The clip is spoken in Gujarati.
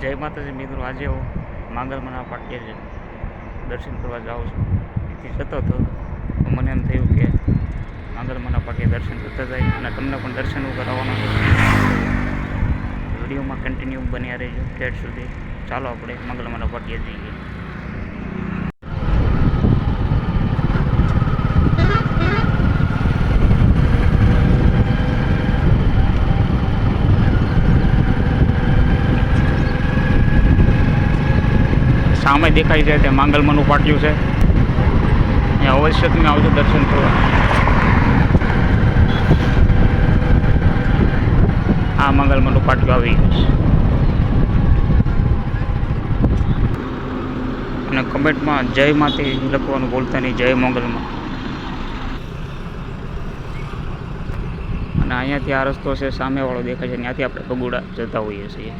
જય માતાજી મિત્રો આજે હું માંગલમાના પાટીએ છે, દર્શન કરવા જાઉં છું. એથી જતો હતો. તો મને એમ થયું કે માંગલમાના પાટીએ દર્શન કરતા જાય અને તમને પણ દર્શન કરાવવાના વિડીયોમાં કન્ટિન્યુ બન્યા રહેજો. ઠેઠ સુધી ચાલો આપણે માંગલમાના પાટીએ જઈએ. સામે દેખાય છે તે માંગલમાનું પાટિયું છે. અહીંયા અવશ્ય તમે આવજો દર્શન કરવા. આ માંગલમાનું પાટિયું આવી ગયું છે. અને કમેન્ટમાં જય માતે લખવાનું ભૂલતા નહીં, જય મંગલમાં. અને અહીંયાથી આ રસ્તો છે, સામેવાળો દેખાય છે, ત્યાંથી આપણે બગુડા જતા હોઈએ છીએ.